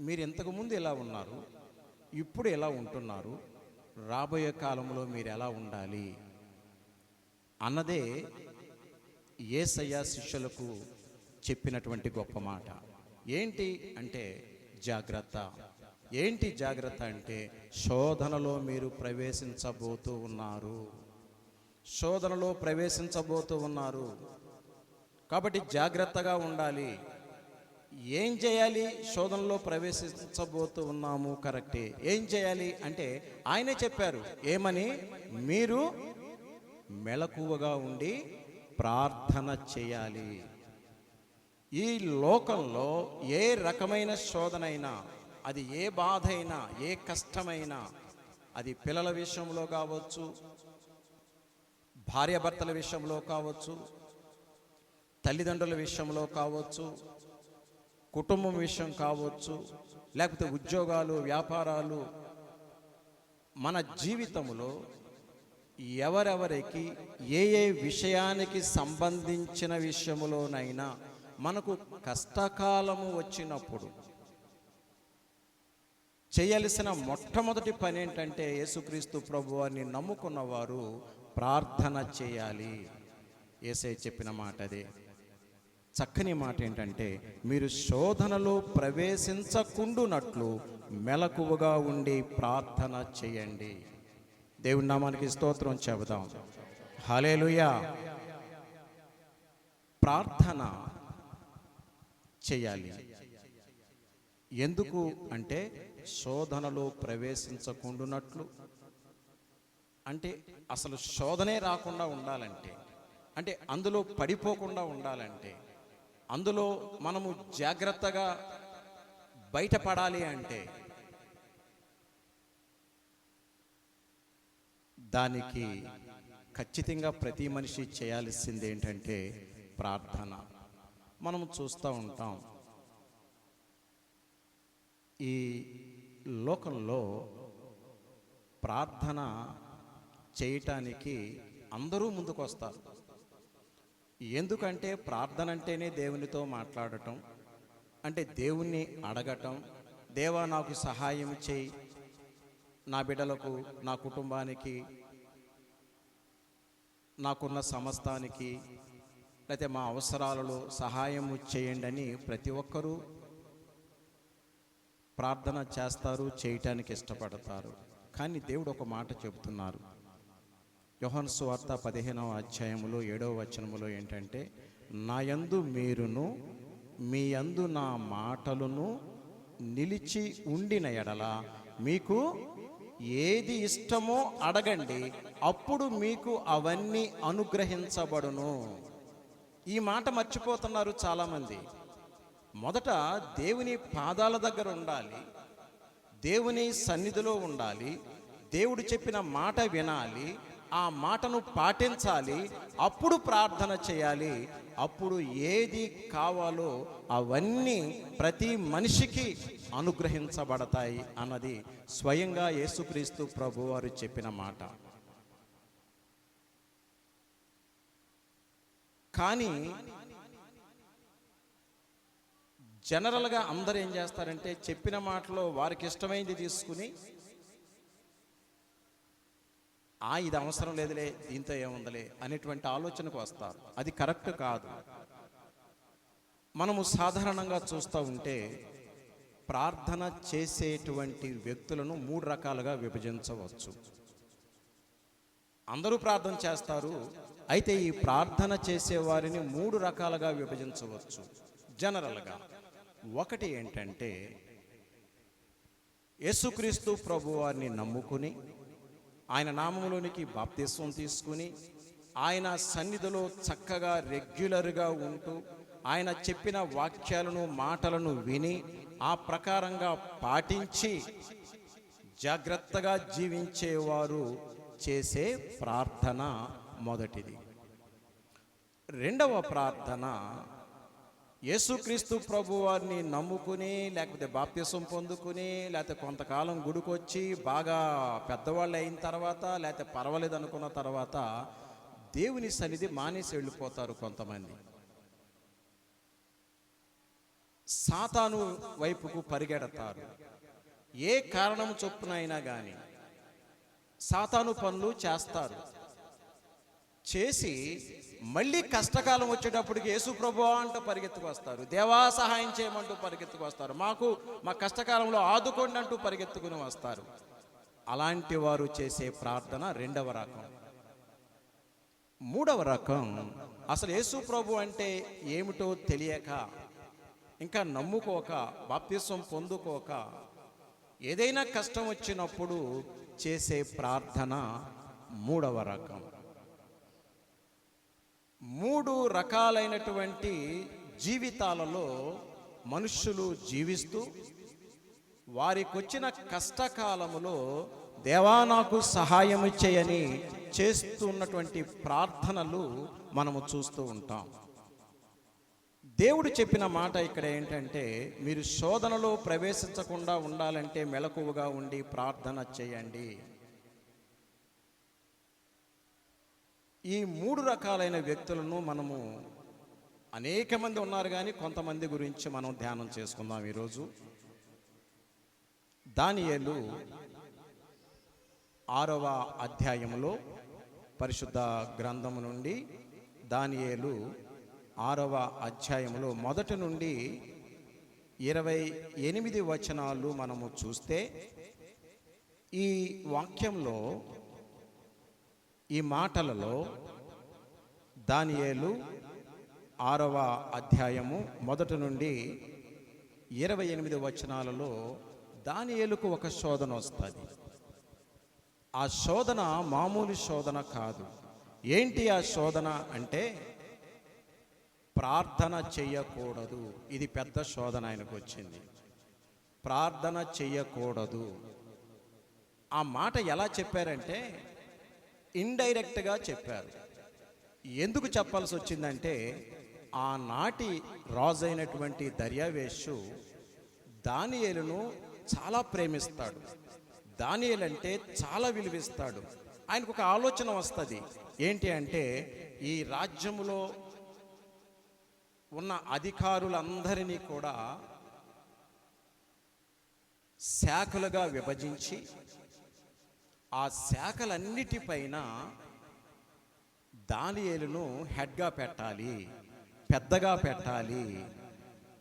మీరు ఇంతకుముందు ఎలా ఉన్నారు? ఇప్పుడు ఎలా ఉంటున్నారు? రాబోయే కాలంలో మీరు ఎలా ఉండాలి? అన్నదే ఏసయ్య శిష్యులకు చెప్పినటువంటి గొప్ప మాట. ఏంటి అంటే జాగ్రత్త. ఏంటి జాగ్రత్త అంటే శోధనలో మీరు ప్రవేశించబోతూ ఉన్నారు. శోధనలో ప్రవేశించబోతూ ఉన్నారు. కాబట్టి జాగ్రత్తగా ఉండాలి. ఏం చేయాలి? శోధనలో ప్రవేశించబోతూ ఉన్నాము కరెక్టే. ఏం చేయాలి? అంటే ఆయనే చెప్పారు ఏమని? మీరు మెలకువగా ఉండి ప్రార్థన చేయాలి. ఈ లోకంలో ఏ రకమైన శోధనైనా అది ఏ బాధ అయినా ఏ కష్టమైనా అది పిల్లల విషయంలో కావచ్చు భార్యాభర్తల విషయంలో కావచ్చు తల్లిదండ్రుల విషయంలో కావచ్చు కుటుంబం విషయం కావచ్చు లేకపోతే ఉద్యోగాలు వ్యాపారాలు మన జీవితంలో ఎవరెవరికి ఏ ఏ విషయానికి సంబంధించిన విషయంలోనైనా మనకు కష్టకాలము వచ్చినప్పుడు చేయాల్సిన మొట్టమొదటి పని ఏంటంటే యేసుక్రీస్తు ప్రభు అని నమ్ముకున్న వారు ప్రార్థన చేయాలి. ఏసై చెప్పిన మాట అదే చక్కని మాట ఏంటంటే మీరు శోధనలో ప్రవేశించకుండునట్లు మెలకువగా ఉండి ప్రార్థన చేయండి. దేవుని నామానికి స్తోత్రం చెబుదాం. హలేలుయా ప్రార్థన చేయాలి. ఎందుకు అంటే శోధనలో ప్రవేశించకుండునట్లు. అంటే అసలు శోధనే రాకుండా ఉండాలంటే అంటే అందులో పడిపోకుండా ఉండాలంటే అందులో మనము జాగ్రత్తగా బయటపడాలి అంటే దానికి ఖచ్చితంగా ప్రతి మనిషి చేయాల్సింది ఏంటంటే ప్రార్థన. మనము చూస్తూ ఉంటాం. ఈ లోకంలో ప్రార్థన చేయటానికి అందరూ ముందుకు వస్తారు ఎందుకంటే ప్రార్థన అంటేనే దేవునితో మాట్లాడటం అంటే దేవుణ్ణి అడగటం దేవా నాకు సహాయం చేయి నా బిడ్డలకు నా కుటుంబానికి నాకున్న సమస్తానికి లేకపోతే మా అవసరాలలో సహాయం చేయండి అని ప్రతి ఒక్కరూ ప్రార్థన చేస్తారు చేయటానికి ఇష్టపడతారు. కానీ దేవుడు ఒక మాట చెబుతున్నారు. యోహన్ సువార్త పదిహేనవ అధ్యాయములో ఏడవ వచనములో ఏంటంటే నా యందు మీరును మీ యందు నా మాటలను నిలిచి ఉండిన ఎడల మీకు ఏది ఇష్టమో అడగండి అప్పుడు మీకు అవన్నీ అనుగ్రహించబడును. ఈ మాట మర్చిపోతున్నారు చాలామంది. మొదట దేవుని పాదాల దగ్గర ఉండాలి దేవుని సన్నిధిలో ఉండాలి దేవుడు చెప్పిన మాట వినాలి ఆ మాటను పాటించాలి అప్పుడు ప్రార్థన చేయాలి అప్పుడు ఏది కావాలో అవన్నీ ప్రతి మనిషికి అనుగ్రహించబడతాయి అన్నది స్వయంగా యేసుక్రీస్తు ప్రభువారు చెప్పిన మాట. కానీ జనరల్గా అందరూ ఏం చేస్తారంటే చెప్పిన మాటలో వారికి ఇష్టమైంది తీసుకుని ఆ ఇది అవసరం లేదులే దీంతో ఏముందలే అనేటువంటి ఆలోచనకు వస్తారు. అది కరెక్ట్ కాదు. మనము సాధారణంగా చూస్తూ ఉంటే ప్రార్థన చేసేటువంటి వ్యక్తులను మూడు రకాలుగా విభజించవచ్చు. అందరూ ప్రార్థన చేస్తారు. అయితే ఈ ప్రార్థన చేసేవారిని మూడు రకాలుగా విభజించవచ్చు. జనరల్గా ఒకటి ఏంటంటే యేసుక్రీస్తు ప్రభువారిని నమ్ముకుని ఆయన నామంలోనికి బాప్తిస్వం తీసుకుని ఆయన సన్నిధిలో చక్కగా రెగ్యులర్గా ఉంటూ ఆయన చెప్పిన వాక్యాలను మాటలను విని ఆ ప్రకారంగా పాటించి జాగ్రత్తగా జీవించేవారు చేసే ప్రార్థన మొదటిది. రెండవ ప్రార్థన యేసుక్రీస్తు ప్రభు వారిని నమ్ముకుని లేకపోతే బాప్తిసం పొందుకుని లేకపోతే కొంతకాలం గుడికొచ్చి బాగా పెద్దవాళ్ళు అయిన తర్వాత లేకపోతే పర్వాలేదు అనుకున్న తర్వాత దేవుని సన్నిధి మానేసి వెళ్ళిపోతారు కొంతమంది. సాతాను వైపుకు పరిగెడతారు. ఏ కారణం చొప్పునైనా కానీ సాతాను పనులు చేస్తారు. చేసి మళ్ళీ కష్టకాలం వచ్చేటప్పటికి యేసు ప్రభు అంటూ పరిగెత్తుకు వస్తారు దేవా సహాయం చేయమంటూ పరిగెత్తుకు వస్తారు మాకు మా కష్టకాలంలో ఆదుకోండి అంటూ పరిగెత్తుకుని వస్తారు. అలాంటి వారు చేసే ప్రార్థన రెండవ రకం. మూడవ రకం అసలు యేసు ప్రభు అంటే ఏమిటో తెలియక ఇంకా నమ్ముకోక బాప్తిసం పొందుకోక ఏదైనా కష్టం వచ్చినప్పుడు చేసే ప్రార్థన మూడవ రకం. మూడు రకాలైనటువంటి జీవితాలలో మనుష్యులు జీవిస్తూ వారికి వచ్చిన కష్టకాలములో దేవా నాకు సహాయం చేయని చేస్తున్నటువంటి ప్రార్థనలు మనము చూస్తూ ఉంటాం. దేవుడు చెప్పిన మాట ఇక్కడ ఏంటంటే మీరు శోధనలో ప్రవేశించకుండా ఉండాలంటే మెలకువగా ఉండి ప్రార్థన చేయండి. ఈ మూడు రకాలైన వ్యక్తులను మనము అనేక మంది ఉన్నారు కానీ కొంతమంది గురించి మనం ధ్యానం చేసుకుందాం ఈరోజు. దానియేలు ఆరవ అధ్యాయములో పరిశుద్ధ గ్రంథము నుండి దానియేలు ఆరవ అధ్యాయంలో మొదటి నుండి ఇరవై ఎనిమిది వచనాలు మనము చూస్తే ఈ వాక్యంలో ఈ మాటలలో దానియేలు ఆరవ అధ్యాయము మొదటి నుండి ఇరవై ఎనిమిది వచనాలలో దానియేలుకు ఒక శోధన వస్తుంది. ఆ శోధన మామూలు శోధన కాదు. ఏంటి ఆ శోధన అంటే ప్రార్థన చెయ్యకూడదు ఇది పెద్ద శోధన ఆయనకు వచ్చింది. ప్రార్థన చెయ్యకూడదు ఆ మాట ఎలా చెప్పారంటే ఇండైరెక్ట్గా చెప్పారు. ఎందుకు చెప్పాల్సి వచ్చిందంటే ఆనాటి రాజైనటువంటి దర్యావేషు దానియేలును చాలా ప్రేమిస్తాడు. దానియేలు అంటే చాలా విలువిస్తాడు. ఆయనకు ఒక ఆలోచన వస్తుంది. ఏంటి అంటే ఈ రాజ్యంలో ఉన్న అధికారులందరినీ కూడా శాఖలుగా విభజించి ఆ శాఖలన్నిటిపైన దానియేలును హెడ్గా పెట్టాలి పెద్దగా పెట్టాలి.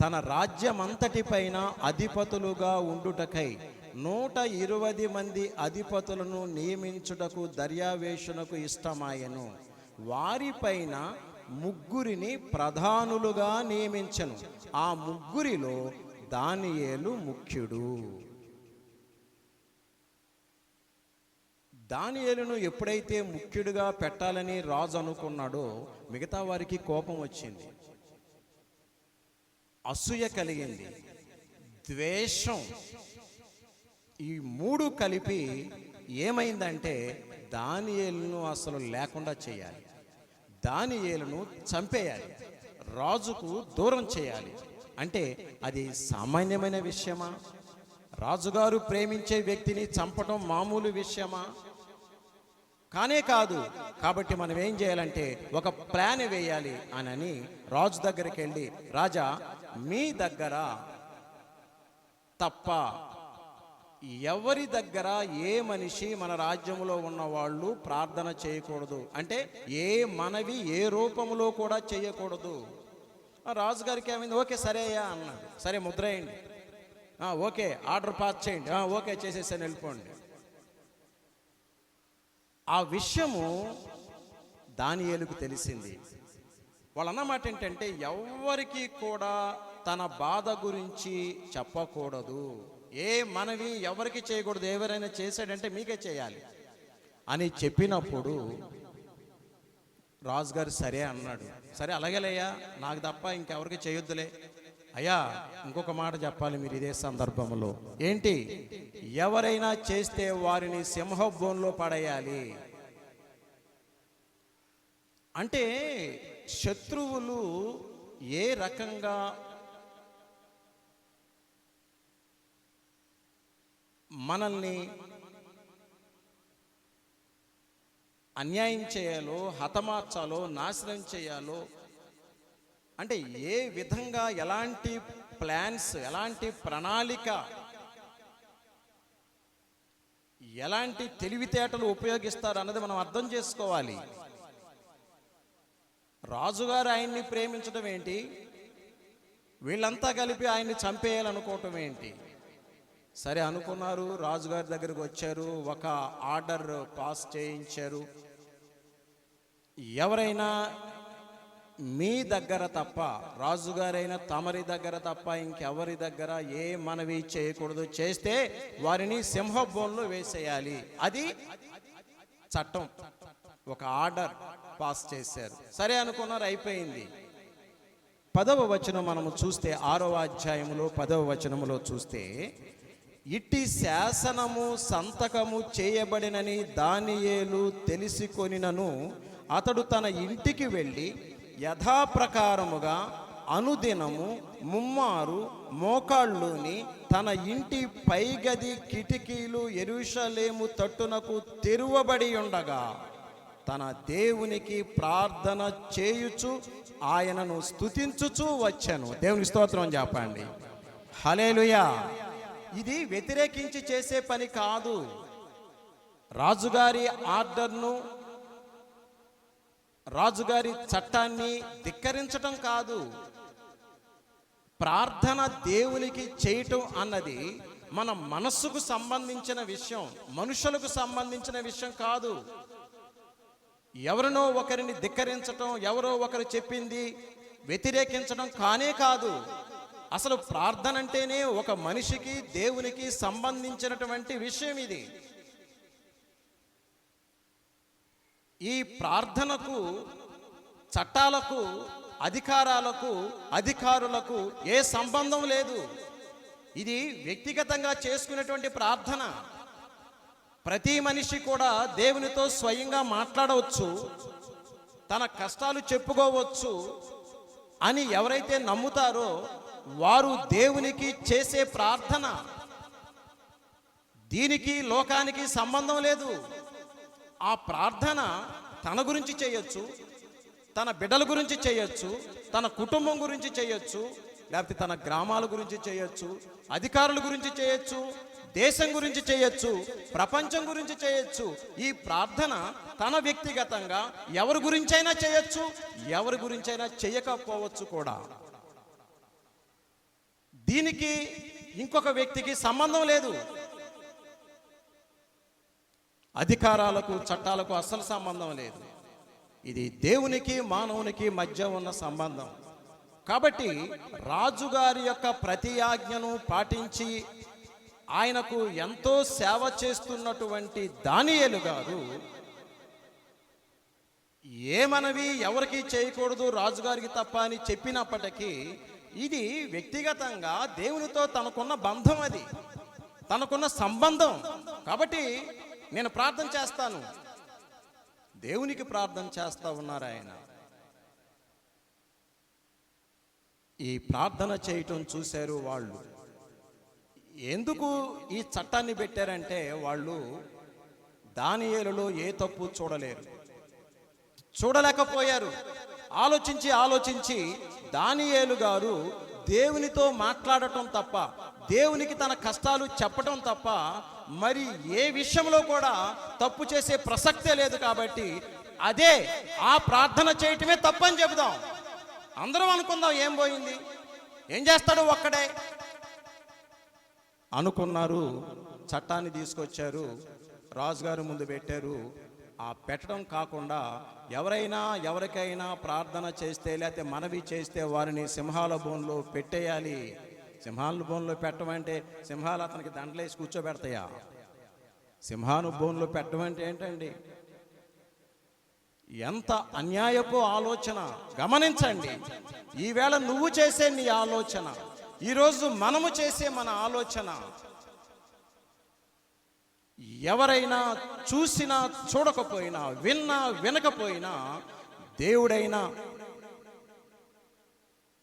తన రాజ్యమంతటిపైన అధిపతులుగా ఉండుటకై నూట ఇరవై మంది అధిపతులను నియమించుటకు దర్యావేషణకు ఇష్టమాయను. వారిపైన ముగ్గురిని ప్రధానులుగా నియమించను. ఆ ముగ్గురిలో దానియేలు ముఖ్యుడు. దానియేలును ఎప్పుడైతే ముఖ్యుడిగా పెట్టాలని రాజు అనుకున్నాడో మిగతా వారికి కోపం వచ్చింది. అసూయ కలిగింది. ద్వేషం. ఈ మూడు కలిపి ఏమైందంటే దానియేలును అసలు లేకుండా చేయాలి. దానియేలును చంపేయాలి. రాజుకు దూరం చేయాలి. అంటే అది సామాన్యమైన విషయమా? రాజుగారు ప్రేమించే వ్యక్తిని చంపడం మామూలు విషయమా? కానే కాదు. కాబట్టి మనం ఏం చేయాలంటే ఒక ప్లాన్ వేయాలి అని రాజు దగ్గరికి వెళ్ళి రాజా మీ దగ్గర తప్ప ఎవరి దగ్గర ఏ మనిషి మన రాజ్యంలో ఉన్న వాళ్ళు ప్రార్థన చేయకూడదు? అంటే ఏ మనవి ఏ రూపంలో కూడా చేయకూడదు. రాజుగారికి ఏమైంది? ఓకే సరే అన్నాడు. సరే ముద్రేయండి ఓకే ఆర్డర్ పాస్ చేయండి. ఓకే చేసేసాను వెళ్ళిపోండి. ఆ విషయము దానియేలుకు తెలిసింది. వాళ్ళు అన్నమాట ఏంటంటే ఎవరికి కూడా తన బాధ గురించి చెప్పకూడదు. ఏ మనవి ఎవరికి చేయకూడదు ఎవరైనా చేశాడంటే మీకే చేయాలి. అని చెప్పినప్పుడు రాజుగారు సరే అన్నాడు. సరే అలాగేలయ్యా నాకు తప్ప ఇంకెవరికి చేయొద్దులే. అయ్యా ఇంకొక మాట చెప్పాలి మీరు ఇదే సందర్భంలో. ఏంటి? ఎవరైనా చేస్తే వారిని సింహభూంలో పడేయాలి. అంటే శత్రువులు ఏ రకంగా మనల్ని అన్యాయం చేయాలో హతమార్చాలో నాశనం చేయాలో అంటే ఏ విధంగా ఎలాంటి ప్లాన్స్ ఎలాంటి ప్రణాళిక ఎలాంటి తెలివితేటలు ఉపయోగిస్తారు అన్నది మనం అర్థం చేసుకోవాలి. రాజుగారు ఆయన్ని ప్రేమించడం ఏంటి? వీళ్ళంతా కలిపి ఆయన్ని చంపేయాలనుకోవటం ఏంటి? సరే అనుకున్నారు. రాజుగారి దగ్గరికి వచ్చారు. ఒక ఆర్డర్ పాస్ చేయించారు. ఎవరైనా మీ దగ్గర తప్ప రాజుగారైన తమరి దగ్గర తప్ప ఇంకెవరి దగ్గర ఏ మనవి చేయకూడదు చేస్తే వారిని సింహబోన్లో వేసేయాలి. అది చట్టం. ఒక ఆర్డర్ పాస్ చేశారు. సరే అనుకున్నారు అయిపోయింది. పదవ వచనం మనము చూస్తే ఆరవ అధ్యాయములో పదవ వచనములో చూస్తే ఇట్టి శాసనము సంతకము చేయబడినని దానియేలు తెలిసికొనినను అతడు తన ఇంటికి వెళ్ళి యథాప్రకారముగా అనుదినము ముమ్మారు మోకాళ్ళుని తన ఇంటి పైగది కిటికీలు ఎరుషలేము తట్టునకు తెరువబడి ఉండగా తన దేవునికి ప్రార్థన చేయుచు ఆయనను స్తుతించుచు వచ్చాను. దేవుని స్తోత్రం చెప్పండి. హలేలుయా ఇది వ్యతిరేకించి చేసే పని కాదు. రాజుగారి ఆర్డర్ను రాజుగారి చట్టాన్ని ధిక్కరించటం కాదు. ప్రార్థన దేవునికి చేయటం అన్నది మన మనస్సుకు సంబంధించిన విషయం మనుషులకు సంబంధించిన విషయం కాదు. ఎవరినో ఒకరిని ధిక్కరించటం ఎవరో ఒకరు చెప్పింది వ్యతిరేకించడం కానే కాదు. అసలు ప్రార్థన అంటేనే ఒక మనిషికి దేవునికి సంబంధించినటువంటి విషయం ఇది. ఈ ప్రార్థనకు చట్టాలకు అధికారాలకు అధికారులకు ఏ సంబంధం లేదు. ఇది వ్యక్తిగతంగా చేసుకునేటువంటి ప్రార్థన. ప్రతి మనిషి కూడా దేవునితో స్వయంగా మాట్లాడవచ్చు తన కష్టాలు చెప్పుకోవచ్చు అని ఎవరైతే నమ్ముతారో వారు దేవునికి చేసే ప్రార్థన. దీనికి లోకానికి సంబంధం లేదు. ఆ ప్రార్థన తన గురించి చేయొచ్చు తన బిడ్డల గురించి చేయొచ్చు తన కుటుంబం గురించి చేయొచ్చు లేకపోతే తన గ్రామాల గురించి చేయొచ్చు అధికారుల గురించి చేయొచ్చు దేశం గురించి చేయొచ్చు ప్రపంచం గురించి చేయొచ్చు ఈ ప్రార్థన తన వ్యక్తిగతంగా ఎవరి గురించైనా చేయొచ్చు ఎవరి గురించైనా చేయకపోవచ్చు కూడా. దీనికి ఇంకొక వ్యక్తికి సంబంధం లేదు. అధికారాలకు చట్టాలకు అస్సలు సంబంధం లేదు. ఇది దేవునికి మానవునికి మధ్య ఉన్న సంబంధం. కాబట్టి రాజుగారి యొక్క ప్రతి ఆజ్ఞను పాటించి ఆయనకు ఎంతో సేవ చేస్తున్నటువంటి దానియలు గారు ఏ మనవి ఎవరికి చేయకూడదు రాజుగారికి తప్ప అని చెప్పినప్పటికీ ఇది వ్యక్తిగతంగా దేవునితో తనకున్న బంధం అది. తనకున్న సంబంధం. కాబట్టి నేను ప్రార్థన చేస్తాను. దేవునికి ప్రార్థన చేస్తా ఉన్నారు ఆయన. ఈ ప్రార్థన చేయటం చూశారు వాళ్ళు. ఎందుకు ఈ చట్టాన్ని పెట్టారంటే వాళ్ళు దానియేలులో ఏ తప్పు చూడలేరు. చూడలేకపోయారు. ఆలోచించి ఆలోచించి దానియేలు గారు దేవునితో మాట్లాడటం తప్ప దేవునికి తన కష్టాలు చెప్పటం తప్ప మరి ఏ విషయంలో కూడా తప్పు చేసే ప్రసక్తే లేదు కాబట్టి అదే ఆ ప్రార్థన చేయటమే తప్పని చెబుదాం. అందరం అనుకుందాం ఏం పోయింది? ఏం చేస్తాడు ఒక్కడే? అనుకున్నారు చట్టాన్ని తీసుకొచ్చారు రాజుగారు ముందు పెట్టారు. ఆ పెట్టడం కాకుండా ఎవరైనా ఎవరికైనా ప్రార్థన చేస్తే లేకపోతే మనవి చేస్తే వారిని సింహాల బోన్లో పెట్టేయాలి. సింహాల బోన్లో పెట్టమంటే సింహాలు అతనికి దండలేసి కూర్చోబెడతాయా? సింహాను బోన్లో పెట్టమంటే ఏంటండి? ఎంత అన్యాయపు ఆలోచన. గమనించండి. ఈవేళ నువ్వు చేసే నీ ఆలోచన. ఈరోజు మనము చేసే మన ఆలోచన ఎవరైనా చూసినా చూడకపోయినా విన్నా వినకపోయినా దేవుడైనా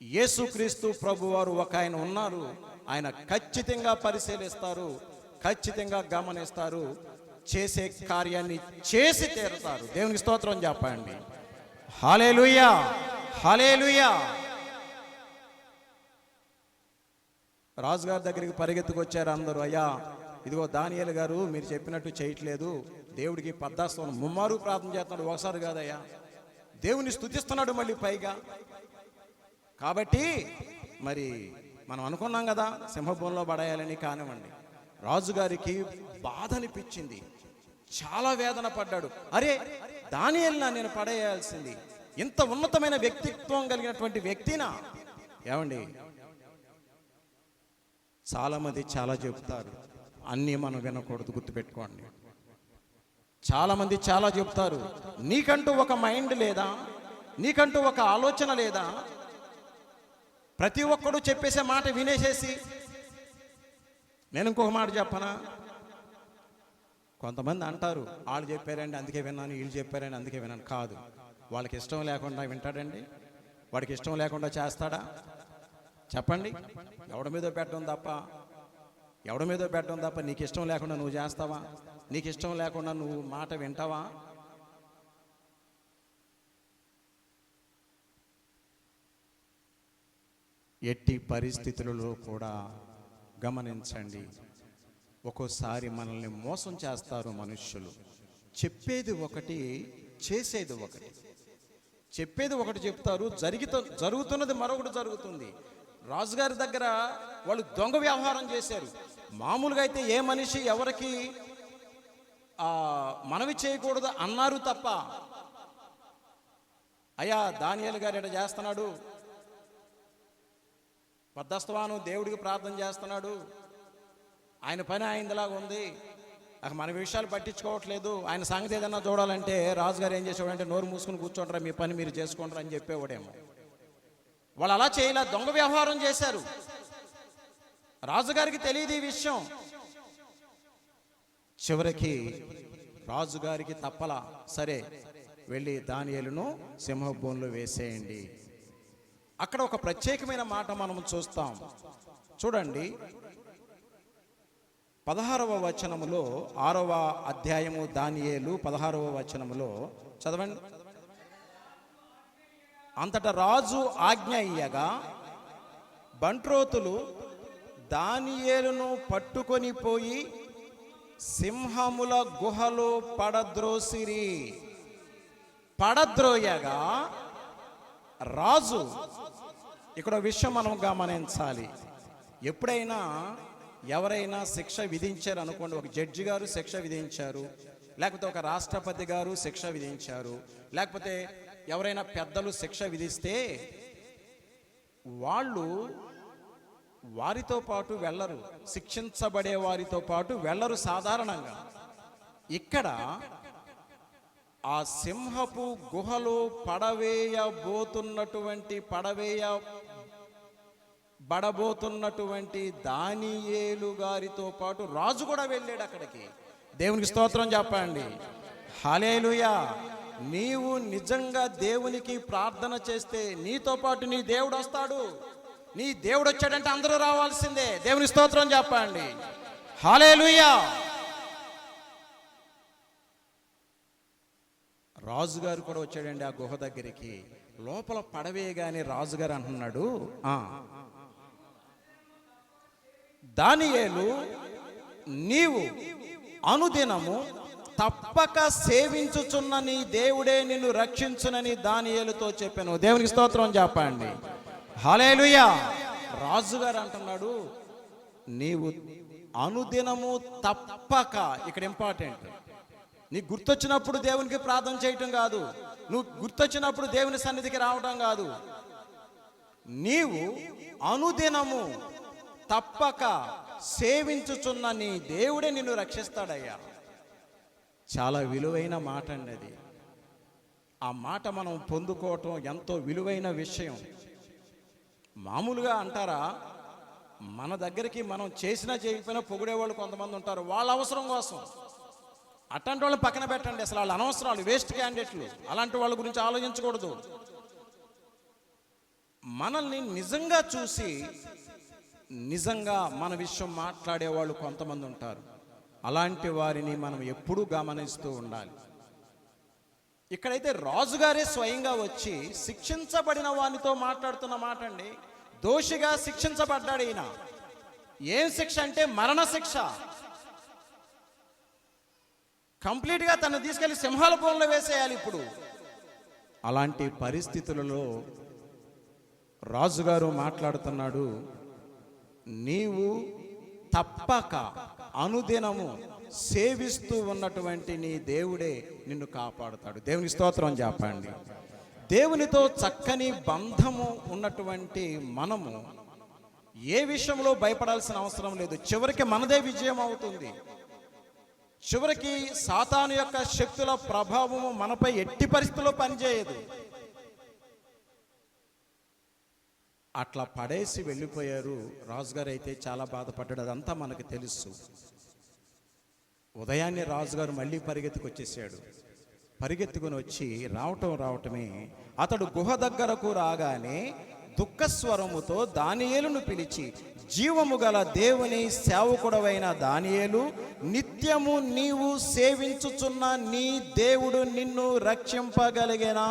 యేసుక్రీస్తు ప్రభువారు ఒక ఆయన ఉన్నారు. ఆయన ఖచ్చితంగా పరిశీలిస్తారు ఖచ్చితంగా గమనిస్తారు చేసే కార్యాన్ని చేసి తీరుతారు. దేవునికి స్తోత్రం చెప్పండి. హలేలుయా హలేలుయా రాజుగారి దగ్గరికి పరిగెత్తుకొచ్చారు అందరూ. అయ్యా ఇదిగో దానియాలు గారు మీరు చెప్పినట్టు చేయట్లేదు. దేవుడికి పద్దాస్తవం ముమ్మారు ప్రార్థన చేస్తున్నాడు. ఒకసారి కాదయ్యా దేవుని స్తుతిస్తున్నాడు మళ్ళీ పైగా. కాబట్టి మరి మనం అనుకున్నాం కదా సింహభూమిలో పడేయాలని కానివ్వండి. రాజుగారికి బాధ అనిపించింది. చాలా వేదన పడ్డాడు. అరే దానియల్నా నేను పడేయాల్సింది. ఇంత ఉన్నతమైన వ్యక్తిత్వం కలిగినటువంటి వ్యక్తినా? ఏమండి? చాలామంది చాలా చెప్తారు అన్నీ మనం వినకూడదు గుర్తుపెట్టుకోండి. చాలామంది చాలా చెప్తారు నీకంటూ ఒక మైండ్ లేదా? నీకంటూ ఒక ఆలోచన లేదా? ప్రతి ఒక్కడు చెప్పేసే మాట వినేసేసి నేను ఇంకొక మాట చెప్పనా? కొంతమంది అంటారు వాళ్ళు చెప్పారండి అందుకే విన్నాను వీళ్ళు చెప్పారని అందుకే విన్నాను. కాదు. వాళ్ళకి ఇష్టం లేకుండా వింటాడండి. వాడికి ఇష్టం లేకుండా చేస్తాడా? చెప్పండి. ఎవడి మీదో పెట్టడం తప్ప? ఎవడి మీదో పెట్టడం తప్ప? నీకు ఇష్టం లేకుండా నువ్వు చేస్తావా? నీకు ఇష్టం లేకుండా నువ్వు మాట వింటావా? ఎట్టి పరిస్థితులలో కూడా గమనించండి. ఒక్కోసారి మనల్ని మోసం చేస్తారు మనుష్యులు. చెప్పేది ఒకటి చేసేది ఒకటి. చెప్పేది ఒకటి చెప్తారు జరిగిత జరుగుతున్నది మరొకటి జరుగుతుంది. రాజుగారి దగ్గర వాళ్ళు దొంగ వ్యవహారం చేశారు. మామూలుగా అయితే ఏ మనిషి ఎవరికి మనవి చేయకూడదు అన్నారు తప్ప అయ్యా దానియేలు గారు ఇట చేస్తున్నాడు. పద్దస్తవాను దేవుడికి ప్రార్థన చేస్తున్నాడు. ఆయన పని ఆయనలాగా ఉంది. అక్కడ మన విషయాలు పట్టించుకోవట్లేదు. ఆయన సంగతి ఏదన్నా చూడాలంటే రాజుగారు ఏం చేసేవాడంటే నోరు మూసుకుని కూర్చోంటారా మీ పని మీరు చేసుకుంటారా అని చెప్పేవాడేమో. వాళ్ళు అలా చేయలే దొంగ వ్యవహారం చేశారు. రాజుగారికి తెలియదు ఈ విషయం. చివరికి రాజుగారికి తప్పలా. సరే వెళ్ళి దానియలను సింహభూమిలో వేసేయండి. అక్కడ ఒక ప్రత్యేకమైన మాట మనం చూస్తాం. చూడండి. పదహారవ వచనములో ఆరవ అధ్యాయము దానియేలు పదహారవ వచనములో చదవండి. అంతటా రాజు ఆజ్ఞ ఇయ్యగా బంట్రోతులు దానియేలును పట్టుకొని పోయి సింహముల గుహలో పడద్రోసిరి. పడద్రోయగా రాజు ఇక్కడ విషయం మనం గమనించాలి. ఎప్పుడైనా ఎవరైనా శిక్ష విధించారు అనుకోండి ఒక జడ్జి గారు శిక్ష విధించారు లేకపోతే ఒక రాష్ట్రపతి గారు శిక్ష విధించారు లేకపోతే ఎవరైనా పెద్దలు శిక్ష విధిస్తే వాళ్ళు వారితో పాటు వెళ్ళరు శిక్షించబడే వారితో పాటు వెళ్ళరు సాధారణంగా. ఇక్కడ ఆ సింహపు గుహలో పడవేయబోతున్నటువంటి పడవేయ బడబోతున్నటువంటి దానియేలు గారితో పాటు రాజు కూడా వెళ్ళాడు అక్కడికి. దేవునికి స్తోత్రం చెప్పండి. హాలేలుయా. నీవు నిజంగా దేవునికి ప్రార్థన చేస్తే నీతో పాటు నీ దేవుడు వస్తాడు. నీ దేవుడు వచ్చాడంటే అందరూ రావాల్సిందే. దేవుని స్తోత్రం చెప్పండి. హలేలుయా రాజుగారు కూడా వచ్చాడండి ఆ గుహ దగ్గరికి. లోపల పడవేయగానే రాజుగారు అంటున్నాడు. ఆ. దానియేలు నీవు అనుదినము తప్పక సేవించుచున్న నీ దేవుడే నిన్ను రక్షించునని దానియేలుతో చెప్పాను. దేవునికి స్తోత్రం చెప్పండి. హలేలుయా రాజుగారు అంటున్నాడు నీవు అనుదినము తప్పక ఇక్కడ ఇంపార్టెంట్ నీకు గుర్తొచ్చినప్పుడు దేవునికి ప్రార్థన చేయటం కాదు. నువ్వు గుర్తొచ్చినప్పుడు దేవుని సన్నిధికి రావటం కాదు. నీవు అనుదినము తప్పక సేవించుచున్న నీ దేవుడే నిన్ను రక్షిస్తాడయ్యా. చాలా విలువైన మాట అండి అది. ఆ మాట మనం పొందుకోవటం ఎంతో విలువైన విషయం. మామూలుగా అంటారా మన దగ్గరికి మనం చేసినా చేయకపోయినా పొగిడేవాళ్ళు కొంతమంది ఉంటారు వాళ్ళ అవసరం కోసం. అట్లాంటి వాళ్ళని పక్కన పెట్టండి అసలు వాళ్ళు అనవసరాలు వేస్ట్ క్యాండిడేట్లు అలాంటి వాళ్ళ గురించి ఆలోచించకూడదు. మనల్ని నిజంగా చూసి నిజంగా మన విషయం మాట్లాడే వాళ్ళు కొంతమంది ఉంటారు. అలాంటి వారిని మనం ఎప్పుడూ గమనిస్తూ ఉండాలి. ఇక్కడైతే రాజుగారే స్వయంగా వచ్చి శిక్షించబడిన వానితో మాట్లాడుతున్న మాట అండి దోషిగా శిక్షించబడ్డాడు ఈయన. ఏం శిక్ష అంటే మరణ శిక్ష. కంప్లీట్గా తను తీసుకెళ్ళి సింహాల భూమిలో వేసేయాలి ఇప్పుడు. అలాంటి పరిస్థితులలో రాజుగారు మాట్లాడుతున్నాడు నీవు తప్పక అనుదినము సేవిస్తూ ఉన్నటువంటి నీ దేవుడే నిన్ను కాపాడుతాడు. దేవుని స్తోత్రం చెప్పండి దేవునితో చక్కని బంధము ఉన్నటువంటి మనము ఏ విషయంలో భయపడాల్సిన అవసరం లేదు. చివరికి మనదే విజయం అవుతుంది. చివరికి సాతాను యొక్క శక్తుల ప్రభావము మనపై ఎట్టి పరిస్థితుల్లో పనిచేయదు. అట్లా పడేసి వెళ్ళిపోయారు. రాజుగారు అయితే చాలా బాధపడ్డాడు. అదంతా మనకు తెలుసు. ఉదయాన్నే రాజుగారు మళ్ళీ పరిగెత్తుకు వచ్చేసాడు పరిగెత్తుకుని వచ్చి రావటం రావటమే. అతడు గుహ దగ్గరకు రాగానే దుఃఖస్వరముతో దానియేలును పిలిచి జీవము గల దేవుని సేవకుడవైన దానియేలు నిత్యము నీవు సేవించుచున్న నీ దేవుడు నిన్ను రక్షింపగలిగేనా?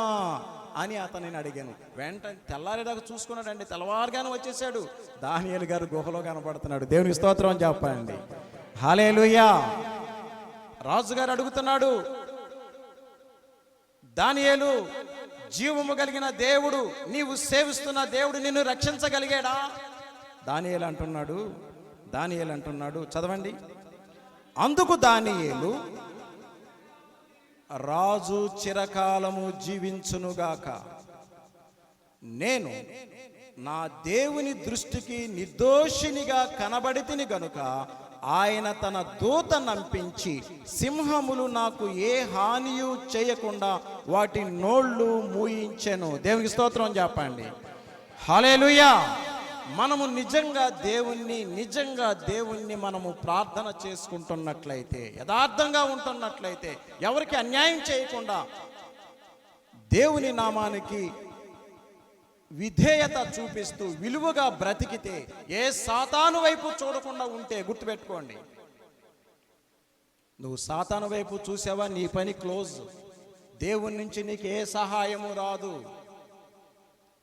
అని అతనిని అడిగాను. వెంటనే తెల్లారేదాకా చూసుకున్నాడండి. తెల్లవారుగానే వచ్చేసాడు. దానియేలు గారు గుహలో కనపడుతున్నాడు దేవుని స్తోత్రం అని చెప్పండి. హాలేలుయా రాజుగారు అడుగుతున్నాడు. దానియేలు జీవము కలిగిన దేవుడు నీవు సేవిస్తున్న దేవుడు నిన్ను రక్షించగలిగాడా? దానియేలు అంటున్నాడు. దానియేలు అంటున్నాడు. చదవండి. అందుకు దానియేలు రాజు చిరకాలము జీవించునుగాక. నేను నా దేవుని దృష్టికి నిర్దోషినిగా కనబడితిని గనుక ఆయన తన దూత నంపించి సింహములు నాకు ఏ హానియు చేయకుండా వాటి నోళ్ళు మూయించెను. దేవునికి స్తోత్రం చెప్పండి. హలేలుయా మనము నిజంగా దేవుణ్ణి నిజంగా దేవుణ్ణి మనము ప్రార్థన చేసుకుంటున్నట్లయితే యథార్థంగా ఉంటున్నట్లయితే ఎవరికి అన్యాయం చేయకుండా దేవుని నామానికి విధేయత చూపిస్తూ విలువగా బ్రతికితే ఏ సాతాను వైపు చూడకుండా ఉంటే గుర్తుపెట్టుకోండి. నువ్వు సాతాను వైపు చూసావా? నీ పని క్లోజ్. దేవుని నుంచి నీకు ఏ సహాయము రాదు.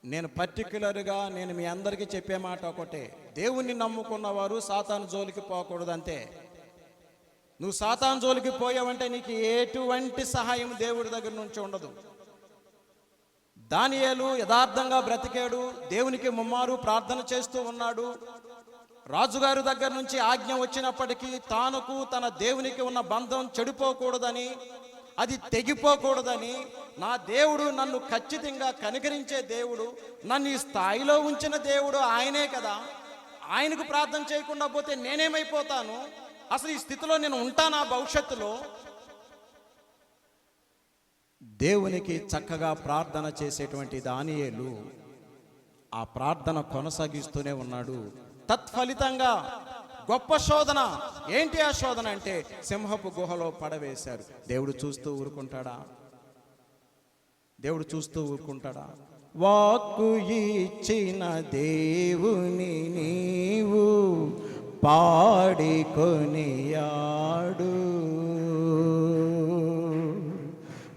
నేను పర్టికులర్గా నేను మీ అందరికీ చెప్పే మాట ఒకటే. దేవుణ్ణి నమ్ముకున్న వారు సాతాను జోలికి పోకూడదు అంతే నువ్వు సాతాను జోలికి పోయావంటే నీకు ఎటువంటి సహాయం దేవుడి దగ్గర నుంచి ఉండదు. దానియేలు యథార్థంగా బ్రతికాడు దేవునికి ముమ్మారు ప్రార్థన చేస్తూ ఉన్నాడు. రాజుగారి దగ్గర నుంచి ఆజ్ఞ వచ్చినప్పటికీ తానుకు తన దేవునికి ఉన్న బంధం చెడిపోకూడదని అది తెగిపోకూడదని నా దేవుడు నన్ను ఖచ్చితంగా కనికరించే దేవుడు నన్ను ఈ స్థాయిలో ఉంచిన దేవుడు ఆయనే కదా. ఆయనకు ప్రార్థన చేయకుండా పోతే నేనేమైపోతాను? అసలు ఈ స్థితిలో నేను ఉంటానా భవిష్యత్తులో? దేవునికి చక్కగా ప్రార్థన చేసేటువంటి దానియేలు ఆ ప్రార్థన కొనసాగిస్తూనే ఉన్నాడు. తత్ఫలితంగా గొప్ప శోధన. ఏంటి ఆ శోధన అంటే సింహపు గుహలో పడవేశారు. దేవుడు చూస్తూ ఊరుకుంటాడా? దేవుడు చూస్తూ ఊరుకుంటాడా? వాక్కు ఇచ్చిన దేవుని నీవు పాడి కొనియాడు.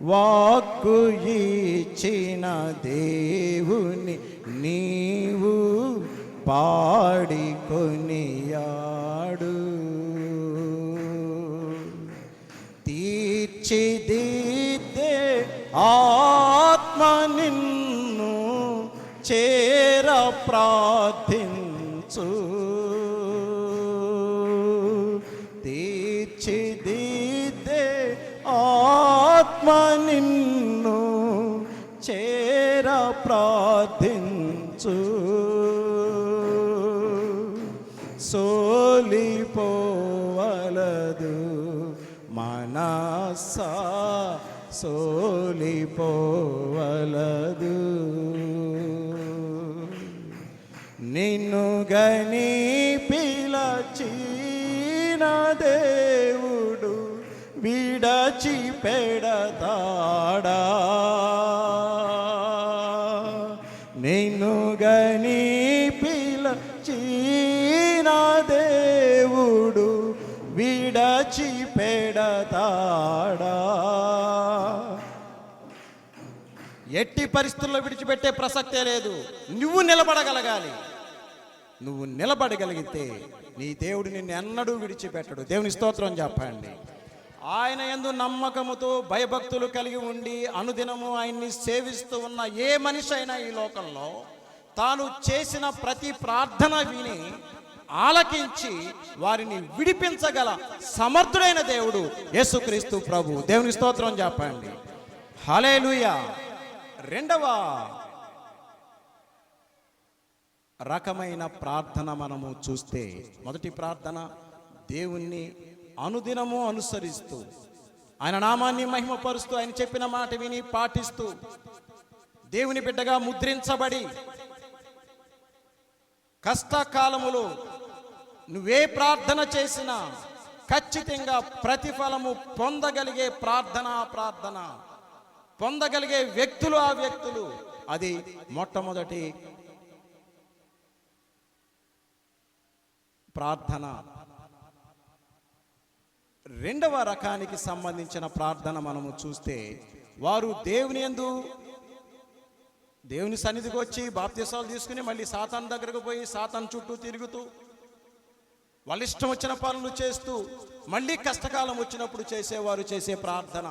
వాక్కు ఇచ్చిన దేవుని నీవు పాడి కొనియాడు తీర్చిదిద్దే ఆత్మ నిన్ను చేర ప్రార్థించు. తీర్చిదిద్దే ఆత్మ నిన్ను చేర ప్రార్థించు. సోలిపోవలదు. మనసా సోలిపోవలదు. నిన్ను గని పిలచిన దేవుడు విడచి పెడతాడా? విడచి పెడతాడా ఎట్టి పరిస్థితుల్లో విడిచిపెట్టే ప్రసక్తే లేదు. నువ్వు నిలబడగలగాలి. నువ్వు నిలబడగలిగితే నీ దేవుడు నిన్ను ఎన్నడూ విడిచిపెట్టడు. దేవుని స్తోత్రం చెప్పండి. ఆయన ఎందు నమ్మకముతో భయభక్తులు కలిగి ఉండి అనుదినము ఆయన్ని సేవిస్తూ ఉన్న ఏ మనిషి అయినా ఈ లోకంలో తాను చేసిన ప్రతి ప్రార్థన విని ఆలకించి వారిని విడిపించగల సమర్థుడైన దేవుడు యేసుక్రీస్తు ప్రభు. దేవుని స్తోత్రం చెప్పండి. హలేలుయ రెండవ రకమైన ప్రార్థన మనము చూస్తే మొదటి ప్రార్థన దేవుణ్ణి అనుదినము అనుసరిస్తూ ఆయన నామాన్ని మహిమపరుస్తూ ఆయన చెప్పిన మాట విని పాటిస్తూ దేవుని బిడ్డగా ముద్రించబడి కష్టకాలములో నువ్వే ప్రార్థన చేసినా ఖచ్చితంగా ప్రతిఫలము పొందగలిగే ప్రార్థన ప్రార్థన. పొందగలిగే వ్యక్తులు ఆ వ్యక్తులు. అది మొట్టమొదటి ప్రార్థన. రెండవ రకానికి సంబంధించిన ప్రార్థన మనము చూస్తే వారు దేవుని ఎందు దేవుని సన్నిధికి వచ్చి బాప్తీసాలు తీసుకుని మళ్ళీ సాతాన్ దగ్గరకు పోయి సాతాన్ చుట్టూ తిరుగుతూ వాళ్ళ ఇష్టం వచ్చిన పనులు చేస్తూ మళ్ళీ కష్టకాలం వచ్చినప్పుడు చేసేవారు చేసే ప్రార్థన.